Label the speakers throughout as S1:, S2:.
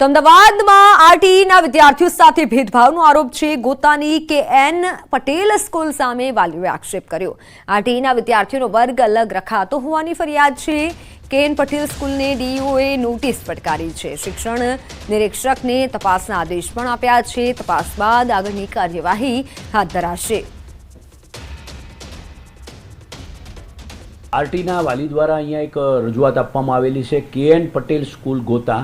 S1: તો અમદાવાદમાં આરટીઈના વિદ્યાર્થીઓ સાથે ભેદભાવનો આરોપ છે. ગોતાની કે એન પટેલ સ્કૂલ સામે વાલીઓએ આક્ષેપ કર્યો. આરટીઈના વિદ્યાર્થીઓનો વર્ગ અલગ રખાતો હોવાની ફરિયાદ છે. કે એન પટેલ સ્કૂલને ડીઈઓએ નોટિસ ફટકારી છે. શિક્ષણ નિરીક્ષકને તપાસના આદેશ પણ આપ્યા છે. તપાસ બાદ આગળની કાર્યવાહી હાથ ધરાશે.
S2: આરટીના વાલી દ્વારા અહીંયા એક રજૂઆત આપવામાં આવેલી છે કે એન પટેલ સ્કૂલ ગોતા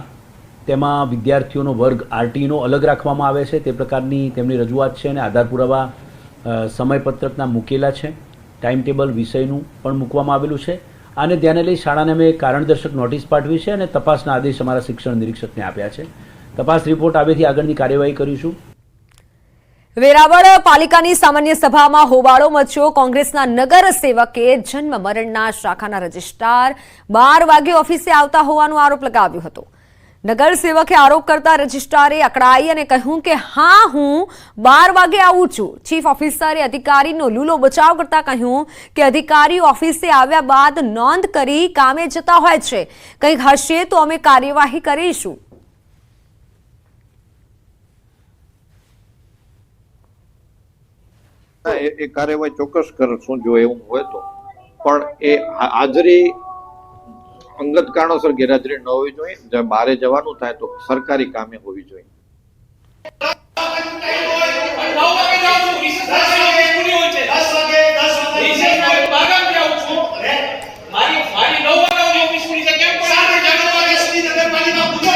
S2: તેમાં વિદ્યાર્થીઓનો વર્ગ, આરટીનો અલગ રાખવામાં આવે છે. તે પ્રકારની તેમની રજૂઆત છે અને આધાર પુરાવા સમયપત્રકના મૂકેલા છે. ટાઈમ ટેબલ વિષયનું પણ મૂકવામાં આવેલું છે. આને ધ્યાને લઈ શાળાને મેં કારણદર્શક નોટિસ પાઠવી છે અને તપાસના આદેશ અમારા શિક્ષણ નિરીક્ષકને આપ્યા છે. તપાસ રિપોર્ટ આવેથી આગળની કાર્યવાહી કરીશું.
S1: વેરાવળ પાલિકાની સામાન્ય સભામાં હોબાળો મચ્યો. કોંગ્રેસના નગર સેવકે જન્મ મરણના શાખાના રજિસ્ટ્રાર બાર વાગે ઓફિસે આવતા હોવાનો આરોપ લગાવ્યો હતો. નગર સેવકે આરોપ કરતા રજિસ્ટ્રારે અકળાઈ અને કહ્યું કે, હા, હું બાર વાગે આવું છું. ચીફ ઓફિસરે અધિકારીનો લૂલો બચાવ કરતા કહ્યું કે અધિકારી ઓફિસે આવ્યા બાદ નોંધ કરી કામે જતા હોય છે. કંઈક હશે તો અમે કાર્યવાહી કરીશું.
S3: એ કાર્યવાહી ચોક્કસ કરશું જો એવું હોય તો. પણ એ હાજરી અંગત કારણોસર ગેરહાજરી ન હોવી જોઈએ. જો બારે જવાનું થાય તો સરકારી કામે હોવી જોઈએ
S4: નવ વાગે જાઉં છું રિસેસ વાગે પૂરી હોય છે
S5: દસ વાગે દસ વાગે
S4: રિસેસ વાગે બાગામ જાઉં છું મારી મારી નવ વાગે ઓફિસ પૂરી છે કેમ
S5: સાંજે
S4: પણ
S5: નવ વાગે સુધી નગરપાલિકા પૂછો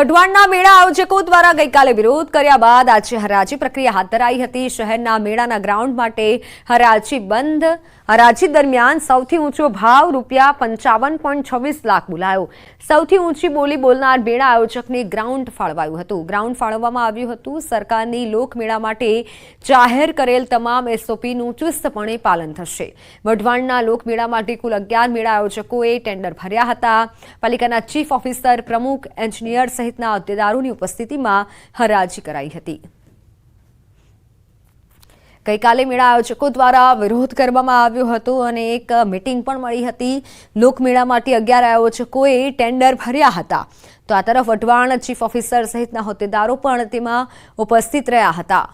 S1: વઢવાણના મેળા આયોજકો દ્વારા ગઈકાલે વિરોધ કર્યા બાદ આજે હરાજી પ્રક્રિયા હાથ ધરાઈ હતી. શહેરના મેળાના ગ્રાઉન્ડ માટે હરાજી બંધ. હરાજી દરમિયાન સૌથી ઊંચો ભાવ રૂપિયા પંચાવન પોઈન્ટ છવ્વીસ લાખ બોલાયો. સૌથી ઊંચી બોલી બોલનાર મેળા આયોજકને ગ્રાઉન્ડ ફાળવાયું હતું. ગ્રાઉન્ડ ફાળવવામાં આવ્યું હતું. સરકારની લોકમેળા માટે જાહેર કરેલ તમામ એસઓપીનું ચુસ્તપણે પાલન થશે. વઢવાણના લોકમેળા માટે કુલ અગિયાર મેળા આયોજકોએ ટેન્ડર ભર્યા હતા. પાલિકાના ચીફ ઓફિસર, પ્રમુખ, એન્જિનિયર સહિતના હોદ્દેદારોની ઉપસ્થિતિમાં હરાજી કરાઈ હતી. ગઈકાલે મેળા આયોજકો દ્વારા વિરોધ કરવામાં આવ્યો હતો અને એક મિટિંગ પણ મળી હતી. લોકમેળા માટે અગિયાર આયોજકોએ ટેન્ડર ભર્યા હતા. તો આ તરફ વઢવાણ ચીફ ઓફિસર સહિતના હોદ્દેદારો પણ તેમાં ઉપસ્થિત રહ્યા હતા.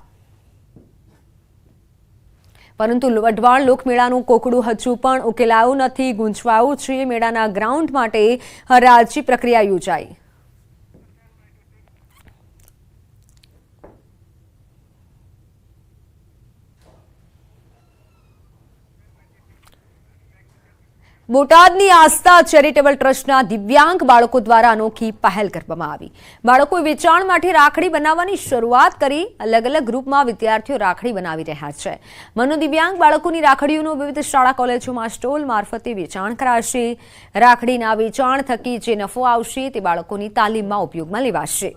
S1: પરંતુ વઢવાણ લોકમેળાનું કોકડું હજુ પણ ઉકેલાયું નથી. ગુંચવાયું છે. મેળાના ગ્રાઉન્ડ માટે હરાજી પ્રક્રિયા યોજાઈ. બોટાદની આસ્થા ચેરિટેબલ ટ્રસ્ટના દિવ્યાંગ બાળકો દ્વારા અનોખી પહેલ કરવામાં આવી. બાળકોએ વેચાણ માટે રાખડી બનાવવાની શરૂઆત કરી અલગ અલગ ગ્રુપમાં વિદ્યાર્થીઓ રાખડી બનાવી રહ્યા છે. મનોદિવ્યાંગ બાળકોની રાખડીઓનું વિવિધ શાળા કોલેજોમાં સ્ટોલ મારફતે વેચાણ કરાશે. રાખડીના વેચાણ થકી જે નફો આવશે તે બાળકોની તાલીમમાં ઉપયોગમાં લેવાશે.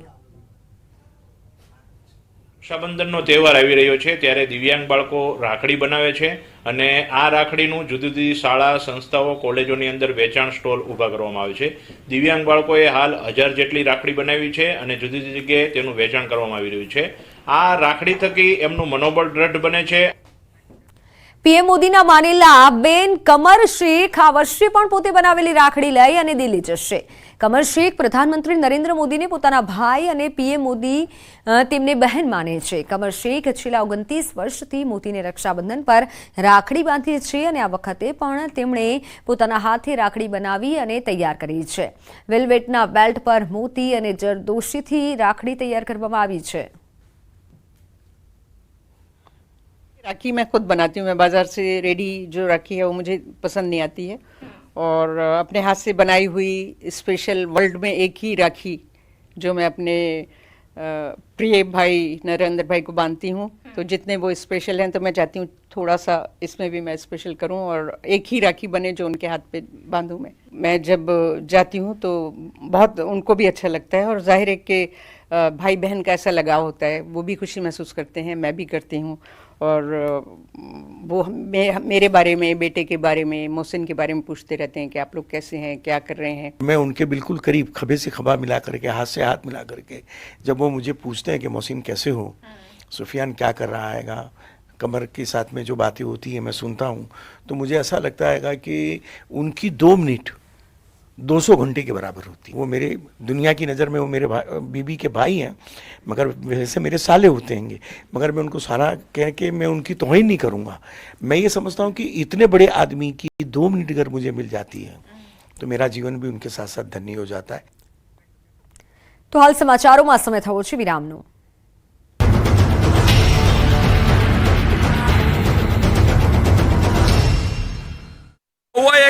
S6: રક્ષાબંધનનો તહેવાર આવી રહ્યો છે, ત્યારે દિવ્યાંગ બાળકો રાખડી બનાવે છે. અને આ રાખડીનું જુદી જુદી શાળા, સંસ્થાઓ, કોલેજોની અંદર વેચાણ સ્ટોલ ઊભા કરવામાં આવે છે. દિવ્યાંગ બાળકોએ હાલ હજાર જેટલી રાખડી બનાવી છે અને જુદી જુદી જગ્યાએ તેનું વેચાણ કરવામાં આવી રહ્યું છે. આ રાખડી થકી એમનું મનોબળ દ્રઢ બને છે.
S1: પીએમ મોદીના માનેલા બેન કમર શેખ આ વર્ષે પણ પોતે બનાવેલી રાખડી લઈ અને દિલ્હી જશે. કમર શેખ પ્રધાનમંત્રી નરેન્દ્ર મોદીને પોતાના ભાઈ અને પીએમ મોદી તેમને બહેન માને છે. કમર શેખ છેલ્લા ઓગણત્રીસ વર્ષથી મોદીને રક્ષાબંધન પર રાખડી બાંધી છે અને આ વખતે પણ તેમણે પોતાના હાથે રાખડી બનાવી અને તૈયાર કરી છે. વેલ્વેટના બેલ્ટ પર મોતી અને જરદોશીથી રાખડી તૈયાર કરવામાં આવી છે.
S7: राखी मैं खुद बनाती हूँ। मैं बाज़ार से रेडी जो राखी है वो मुझे पसंद नहीं आती है। और अपने हाथ से बनाई हुई स्पेशल वर्ल्ड में एक ही राखी जो मैं अपने प्रिय भाई नरेंद्र भाई को बांधती हूँ। तो जितने वो स्पेशल हैं तो मैं चाहती हूँ थोड़ा सा इसमें भी मैं स्पेशल करूँ और एक ही राखी बने जो उनके हाथ पे बांधूँ मैं। मैं जब जाती हूँ तो बहुत उनको भी अच्छा लगता है और ज़ाहिर है कि भाई बहन का ऐसा लगाव होता है वो भी खुशी महसूस करते हैं मैं भी करती हूँ। और वो हम- मे, मेरे बारे में बेटे के बारे में मोहसिन के बारे में पूछते रहते हैं कि आप लोग कैसे हैं क्या कर रहे हैं।
S8: मैं उनके बिल्कुल करीब खबे से खबा मिला करके हाथ से हाथ मिला करके जब वो मुझे पूछते हैं कि मोहसिन कैसे हो सुफियान क्या कर रहा हैगा कमर के साथ में जो बातें होती है मैं सुनता हूँ तो मुझे ऐसा लगता हैगा कि उनकी दो मिनट 200 घंटे के बराबर होती है वो मेरे दुनिया की नज़र में वो मेरे भा- बीबी के भाई हैं मगर वैसे मेरे साले होते हैं मगर मैं उनको सारा कह के मैं उनकी तोहिन नहीं करूँगा मैं ये समझता हूँ कि इतने बड़े आदमी की दो मिनट अगर मुझे मिल जाती है तो मेरा जीवन भी उनके साथ साथ धन्य हो जाता है
S1: તો હાલ સમાચારોમાં સમય થયો છે વિરામનો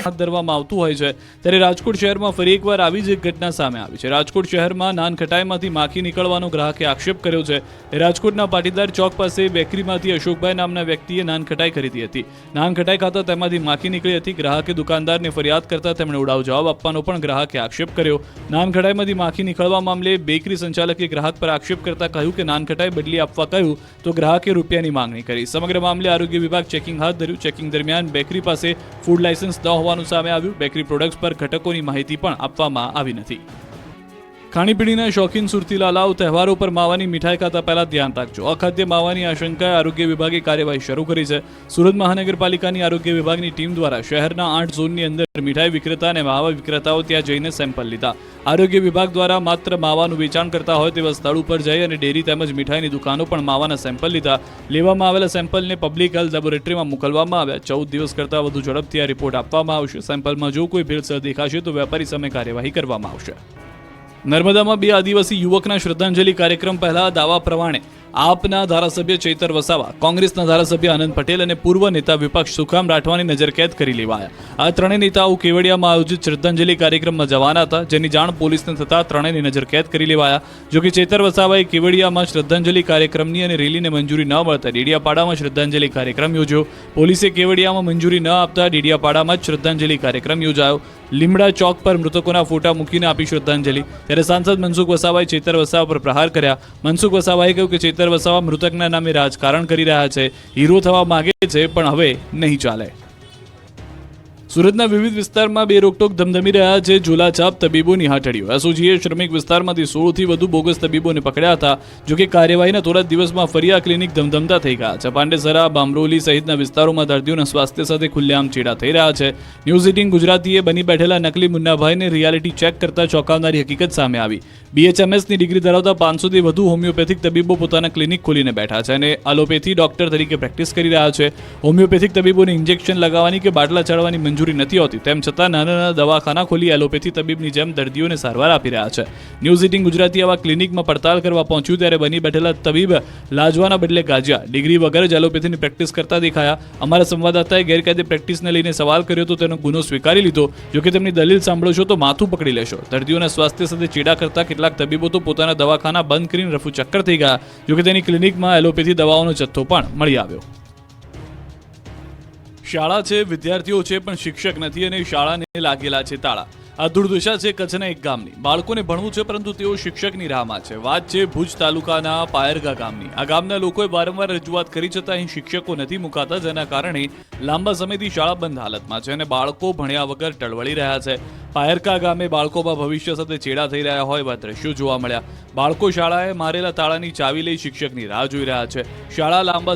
S9: હાથ ધરવામાં આવતું હોય છે. ત્યારે રાજકોટ શહેરમાં ફરી એકવાર આવી જ એક ઘટના સામે આવી છે. રાજકોટ શહેરમાં નાનખટાઈમાંથી માખી નીકળવાનો ગ્રાહકે આક્ષેપ કર્યો છે. રાજકોટના પાટીદાર ચોક પાસે બેકરીમાંથી અશોકભાઈ નામના વ્યક્તિએ નાનખટાઈ ખરીદી હતી. નાનખટાઈ ખાતા તેમાંથી માખી નીકળી હતી. ગ્રાહકે દુકાનદારને ફરિયાદ કરતા તેમણે ઉડાવ જવાબ આપવાનો પણ ગ્રાહકે આક્ષેપ કર્યો. નાનખટાઈમાંથી માખી નીકળવા મામલે બેકરી સંચાલકે ગ્રાહક પર આક્ષેપ કરતા કહ્યું કે નાનખટાઈ બદલી આપવા કહ્યું તો ગ્રાહકે રૂપિયાની માંગણી કરી. સમગ્ર મામલે આરોગ્ય વિભાગ ચેકિંગ હાથ ધર્યું. ચેકિંગ દરમિયાન બેકરી પાસે ફૂડ લાયસન્સ ન હોવાનું સામે આવ્યું. બેકરી પ્રોડક્ટ્સ પર ઘટકોની માહિતી પણ આપવામાં આવી નથી. ખાણીપીણીના શોખીન સુરતીલાલાઓ તહેવારો પર માવાની મીઠાઈ ખાતા પહેલા ધ્યાન રાખજો. અખાદ્ય માવાની આશંકાએ આરોગ્ય વિભાગે કાર્યવાહી શરૂ કરી છે. સુરત મહાનગરપાલિકાની આરોગ્ય વિભાગની ટીમ દ્વારા શહેરના આઠ ઝોનની અંદર મીઠાઈ વિક્રેતા અને માવા વિક્રેતાઓ ત્યાં જઈને સેમ્પલ લીધા. આરોગ્ય વિભાગ દ્વારા માત્ર માવાનું વેચાણ કરતા હોય તેવા સ્થળ ઉપર જઈ અને ડેરી તેમજ મીઠાઈની દુકાનો પણ માવાના સેમ્પલ લીધા. લેવામાં આવેલા સેમ્પલને પબ્લિક હેલ્થ લેબોરેટરીમાં મોકલવામાં આવ્યા. ચૌદ દિવસ કરતાં વધુ ઝડપથી આ રિપોર્ટ આપવામાં આવશે. સેમ્પલમાં જો કોઈ ભેળસેળ દેખાશે તો વેપારી સામે કાર્યવાહી કરવામાં આવશે. નર્મદામાં બે આદિવાસી યુવકના શ્રદ્ધાંજલિ કાર્યક્રમ પહેલા દાવા પ્રમાણે આપના ધારાસભ્ય ચૈતર વસાવા, કોંગ્રેસના ધારાસભ્ય આનંદ પટેલ અને પૂર્વ નેતા વિપક્ષ સુખામ રાઠવાની નજરકેદ કરી લેવાયા. આ ત્રણેય નેતાઓ કેવડિયામાં આયોજિત શ્રદ્ધાંજલિ કાર્યક્રમમાં જવાના હતા, જેની જાણ પોલીસને થતાં ત્રણેયની નજરકેદ કરી લેવાયા. જોકે ચૈતર વસાવાએ કેવડિયામાં શ્રદ્ધાંજલિ કાર્યક્રમની અને રેલીને મંજૂરી ન મળતા ડેડિયાપાડામાં શ્રદ્ધાંજલિ કાર્યક્રમ યોજ્યો. પોલીસે કેવડિયામાં મંજૂરી ન આપતા ડેડિયાપાડામાં જ શ્રદ્ધાંજલિ કાર્યક્રમ યોજાયો. લીમડા ચોક પર મૃતકોના ફોટા મૂકીને આપી શ્રદ્ધાંજલિ. ત્યારે સાંસદ મનસુખ વસાવાએ ચેતર વસાવા પર પ્રહાર કર્યા. મનસુખ વસાવાએ કહ્યું કે ચેતર વસાવા મૃતકના નામે રાજકારણ કરી રહ્યા છે. હીરો થવા માગે છે, પણ હવે નહીં ચાલે. સુરતના વિવિધ વિસ્તારમાં બે રોકટોક ધમધમી રહ્યા છે. ઝોલાછાપ તબીબોની હાટડીઓ એસઓજીએ શ્રમિક વિસ્તારમાંથી સોળથી વધુ બોગસ તબીબોને પકડ્યા હતા, જોકે કાર્યવાહીના થોડા દિવસમાં ફરી આ ક્લિનિક ધમધમતા થઈ ગયા છે. પાંડેસરા, બામરોલી સહિતના વિસ્તારોમાં દર્દીઓના સ્વાસ્થ્ય સાથે ખુલ્લેઆમ ચેડા થઈ રહ્યા છે. ન્યૂઝ એટીન ગુજરાતીએ બની બેઠેલા નકલી મુન્નાભાઈને રિયાલિટી ચેક કરતા ચોંકાવનારી હકીકત સામે આવી. બીએચએમએસની ડિગ્રી ધરાવતા પાંચસોથી વધુ હોમિયોપેથિક તબીબો પોતાના ક્લિનિક ખોલીને બેઠા છે અને એલોપેથી ડોક્ટર તરીકે પ્રેક્ટિસ કરી રહ્યા છે. હોમિયોપેથિક તબીબોને ઇન્જેક્શન લગાવવાની કે બાટલા ચડવાની મંજૂરી નથી હોતી. તેમ છતાં નાના નાના દવાખાના ખોલી એલોપેથી તબીબની જેમ દર્દીઓને સારવાર આપી રહ્યા છે. ન્યૂઝ એટીન ગુજરાતી આવા ક્લિનિકમાં પડતાલ કરવા પહોંચ્યું ત્યારે બની બેઠેલા તબીબ લાજવાના બદલે ગાજ્યા. ડિગ્રી વગર જ એલોપેથીની પ્રેક્ટિસ કરતા દેખાયા. અમારા સંવાદદાતાએ ગેરકાયદે પ્રેક્ટિસને લઈને સવાલ કર્યો તો તેનો ગુનો સ્વીકારી લીધો. જોકે તેમની દલીલ સાંભળો છો તો માથું પકડી લેશો. દર્દીઓના સ્વાસ્થ્ય સાથે ચેડા કરતા કેટલાક તબીબો તો પોતાના દવાખાના બંધ કરીને રફુ ચક્કર થઈ ગયા. જોકે તેની ક્લિનિકમાં એલોપેથી દવાઓનો જથ્થો પણ મળી આવ્યો. શાળા છે, વિદ્યાર્થીઓ છે, પણ શિક્ષક નથી અને શાળાને લાગેલા છે તાળા. આ દુર્દશા છે કચ્છના એક ગામની. બાળકોને ભણવું છે, પરંતુ તેઓ શિક્ષકની રાહમાં છે. વાત છે ભુજ તાલુકાના પાયરગા ગામની. આ ગામના લોકોએ વારંવાર રજૂઆત કરી છતાં અહીં શિક્ષકો નથી મુકાતા, જેના કારણે લાંબા સમયથી શાળા બંધ હાલતમાં છે અને બાળકો ભણ્યા વગર ટળવળી રહ્યા છે. પાયરકા ગામે બાળકોમાં ભવિષ્ય સાથે ચેડા થઈ રહ્યા હોય, એવા દ્રશ્યો જોવા મળ્યા. બાળકો શાળાએ મારેલા તાળાની ચાવી લઈ શિક્ષકની રાહ જોઈ રહ્યા છે. શાળા લાંબા